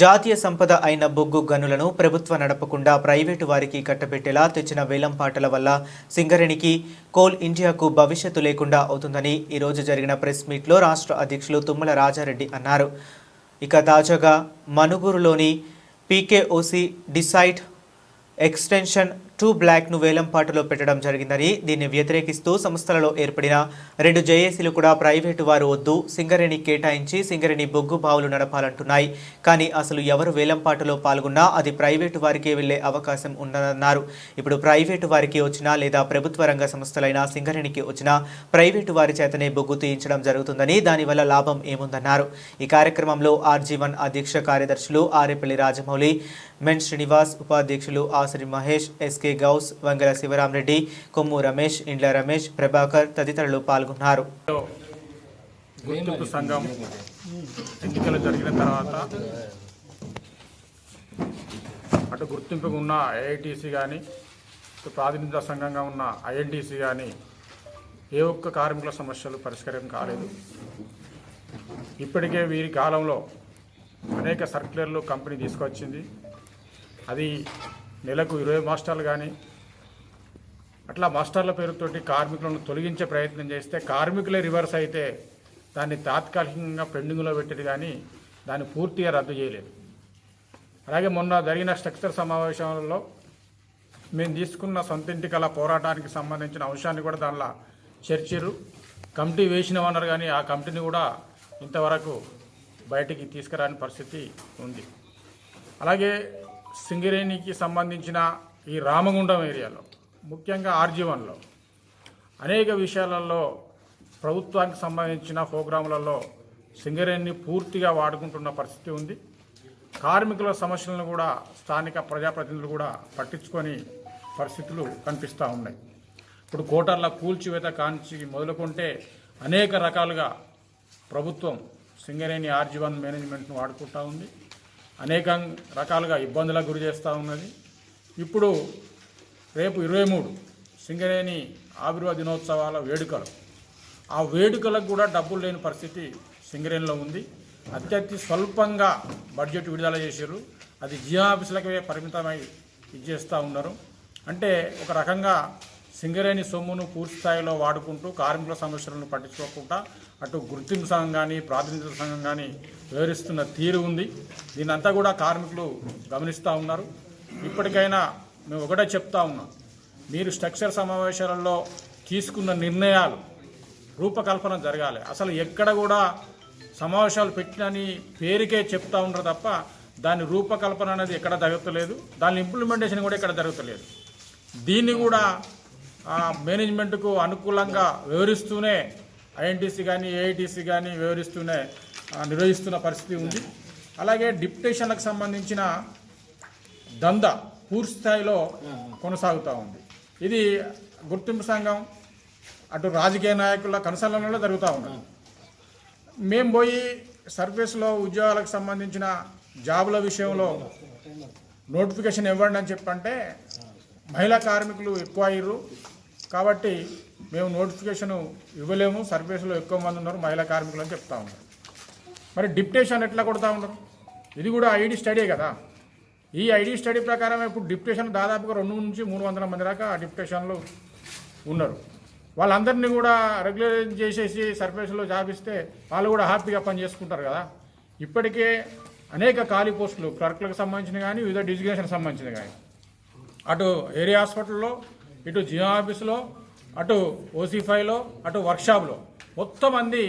జాతీయ సంపద అయిన బొగ్గు గనులను ప్రభుత్వ నడపకుండా ప్రైవేటు వారికి కట్టబెట్టేలా తెచ్చిన వేలంపాటల వల్ల సింగరేణికి కోల్ ఇండియాకు భవిష్యత్తు లేకుండా అవుతుందని ఈరోజు జరిగిన ప్రెస్ మీట్లో రాష్ట్ర అధ్యక్షులు తుమ్మల రాజారెడ్డి అన్నారు. ఇక తాజాగా మనుగురులోని పీకేఓసి డిసైడ్ ఎక్స్టెన్షన్ టూ బ్లాక్ను వేలంపాటలో పెట్టడం జరిగిందని దీన్ని వ్యతిరేకిస్తూ సంస్థలలో ఏర్పడిన రెండు జేఏసీలు కూడా ప్రైవేటు వారు వద్దు సింగరేణి కేటాయించి సింగరేణి బొగ్గు బావులు నడపాలంటున్నాయి. కానీ అసలు ఎవరు వేలంపాటలో పాల్గొన్నా అది ప్రైవేటు వారికే వెళ్ళే అవకాశం ఉన్నదన్నారు. ఇప్పుడు ప్రైవేటు వారికి వచ్చినా లేదా ప్రభుత్వ రంగ సంస్థలైన సింగరేణికి వచ్చినా ప్రైవేటు వారి చేతనే బొగ్గు తీయించడం జరుగుతుందని దానివల్ల లాభం ఏముందన్నారు. ఈ కార్యక్రమంలో ఆర్జీవన్ అధ్యక్ష కార్యదర్శులు ఆరేపల్లి రాజమౌళి మెన్ శ్రీనివాస్ ఉపాధ్యక్షులు ఆసరి మహేష్ ఎస్కే గౌస్ వంగల శివరామరెడ్డి కొమ్ము రమేష్ ఇండ్ల రమేష్ ప్రభాకర్ తదితరులు పాల్గొన్నారు. గుర్తింపు సంఘం ఎన్నికలు జరిగిన తర్వాత అటు గుర్తింపు ఉన్న ఐఐటిసి కానీ ప్రాతినిధ్య సంఘంగా ఉన్న ఐఎన్టీసీ కానీ ఏ ఒక్క కార్మికుల సమస్యలు పరిష్కారం కాలేదు. ఇప్పటికే వీరి కాలంలో అనేక సర్క్యులర్లు కంపెనీ తీసుకొచ్చింది. అది నెలకు ఇరవై మాస్టర్లు కానీ అట్లా మాస్టర్ల పేరుతోటి కార్మికులను తొలగించే ప్రయత్నం చేస్తే కార్మికులే రివర్స్ అయితే దాన్ని తాత్కాలికంగా పెండింగ్లో పెట్టేది కానీ దాన్ని పూర్తిగా రద్దు చేయలేదు. అలాగే మొన్న జరిగిన స్ట్రక్చర్ సమావేశంలో మేము తీసుకున్న సొంతింటి కళ పోరాటానికి సంబంధించిన అంశాన్ని కూడా దానిలో చర్చరు కమిటీ వేసినామన్నారు కానీ ఆ కమిటీని కూడా ఇంతవరకు బయటికి తీసుకురాని పరిస్థితి ఉంది. అలాగే సింగరేణికి సంబంధించిన ఈ రామగుండం ఏరియాలో ముఖ్యంగా ఆర్జీవన్లో అనేక విషయాలలో ప్రభుత్వానికి సంబంధించిన ప్రోగ్రాములలో సింగరేణిని పూర్తిగా వాడుకుంటున్న పరిస్థితి ఉంది. కార్మికుల సమస్యలను కూడా స్థానిక ప్రజాప్రతినిధులు కూడా పట్టించుకొని పరిస్థితులు కనిపిస్తూ ఉన్నాయి. ఇప్పుడు కోటర్ల కూల్చివేత కాంచి మొదలుకుంటే అనేక రకాలుగా ప్రభుత్వం సింగరేణి ఆర్జీవన్ మేనేజ్మెంట్ను వాడుకుంటూ ఉంది. అనేక రకాలుగా ఇబ్బందులకు గురి చేస్తూ ఉన్నది. ఇప్పుడు రేపు ఇరవై మూడు సింగరేణి ఆవిర్భావ దినోత్సవాల వేడుకలు. ఆ వేడుకలకు కూడా డబ్బులు లేని పరిస్థితి సింగరేణిలో ఉంది. అత్యతి స్వల్పంగా బడ్జెట్ విడుదల చేశారు అది జియో ఆఫీసులకే పరిమితమై ఇచ్చేస్తూ ఉన్నారు. అంటే ఒక రకంగా సింగరేణి సొమ్మును పూర్తి స్థాయిలో వాడుకుంటూ కార్మికుల సమస్యలను పట్టించుకోకుండా అటు గుర్తింపు సంఘం కానీ ప్రాతినిధ్య సంఘం కానీ వివరిస్తున్న తీరు ఉంది. దీనంతా కూడా కార్మికులు గమనిస్తూ ఉన్నారు. ఇప్పటికైనా మేము ఒకటే చెప్తా ఉన్నాం. మీరు స్ట్రక్చర్ సమావేశాలలో తీసుకున్న నిర్ణయాలు రూపకల్పన జరగాలి. అసలు ఎక్కడ కూడా సమావేశాలు పెట్టినని పేరుకే చెప్తా ఉన్నారు తప్ప దాని రూపకల్పన అనేది ఎక్కడ జరుగుతలేదు. దాని ఇంప్లిమెంటేషన్ కూడా ఎక్కడ జరుగుతలేదు. దీన్ని కూడా మేనేజ్మెంట్కు అనుకూలంగా వివరిస్తూనే ఐఎన్టీసీ కానీ ఏఐటీసీ కానీ వివరిస్తూనే నిర్వహిస్తున్న పరిస్థితి ఉంది. అలాగే డిప్యుటేషన్లకు సంబంధించిన దంద పూర్తి స్థాయిలో కొనసాగుతూ ఉంది. ఇది గుర్తింపు సంఘం అటు రాజకీయ నాయకుల కనసరణలో జరుగుతూ ఉన్నది. మేము పోయి సర్వీస్లో ఉద్యోగాలకు సంబంధించిన జాబుల విషయంలో నోటిఫికేషన్ ఇవ్వండి అని చెప్పంటే మహిళా కార్మికులు ఎక్కువ అయ్యారు కాబట్టి మేము నోటిఫికేషన్ ఇవ్వలేము సర్వీసులో ఎక్కువ మంది ఉన్నారు మహిళా కార్మికులు అని చెప్తా ఉన్నారు. మరి డిప్టేషన్ ఎట్లా కొడతా ఉన్నారు? ఇది కూడా ఐడి స్టడీ కదా. ఈ ఐడి స్టడీ ప్రకారం ఇప్పుడు డిప్టేషన్ దాదాపుగా రెండు నుంచి మూడు వందల మంది దాకా డిప్యుటేషన్లు ఉన్నారు. వాళ్ళందరినీ కూడా రెగ్యులరైజ్ చేసేసి సర్వీసులో జాబ్ ఇస్తే వాళ్ళు కూడా హ్యాపీగా పని చేసుకుంటారు కదా. ఇప్పటికే అనేక ఖాళీ పోస్టులు క్లర్క్లకు సంబంధించిన కానీ వివిధ డిజిగ్నేషన్ సంబంధించిన కానీ. అటు ఏరియా హాస్పిటల్లో ఇటు జియో ఆఫీసులో అటు ఓసీ ఫైవ్లో అటు వర్క్షాప్లో. మొత్తం మంది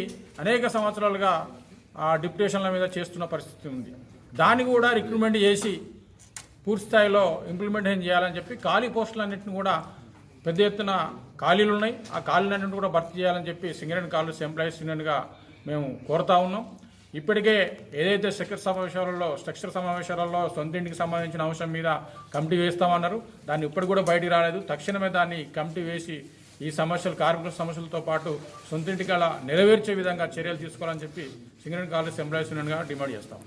అనేక సంవత్సరాలుగా ఆ డిప్యుటేషన్ల మీద చేస్తున్న పరిస్థితి ఉంది. దాన్ని కూడా రిక్రూట్మెంట్ చేసి పూర్తి స్థాయిలో ఇంప్లిమెంటేషన్ చేయాలని చెప్పి ఖాళీ పోస్టులన్నింటిని కూడా పెద్ద ఎత్తున ఖాళీలు ఉన్నాయి. ఆ ఖాళీలన్నింటిని కూడా భర్తీ చేయాలని చెప్పి సింగరేణి కాలేజ్ ఎంప్లాయీస్ యూనియన్గా మేము కోరుతా ఉన్నాం. ఇప్పటికే ఏదైతే స్ట్రక్చర్ సమావేశాలలో స్ట్రక్చర్ సమావేశాలలో సొంత ఇంటికి సంబంధించిన అంశం మీద కమిటీ వేస్తామన్నారు. దాన్ని ఇప్పటికి కూడా బయటికి రాలేదు. తక్షణమే దాన్ని కమిటీ వేసి ఈ సమస్యలు కార్మికుల సమస్యలతో పాటు సొంత ఇంటికి అలా నెరవేర్చే విధంగా చర్యలు తీసుకోవాలని చెప్పి సింగరేణి కాలేజ్ ఎంప్లాయీస్ యూనియన్గా డిమాండ్ చేస్తాం.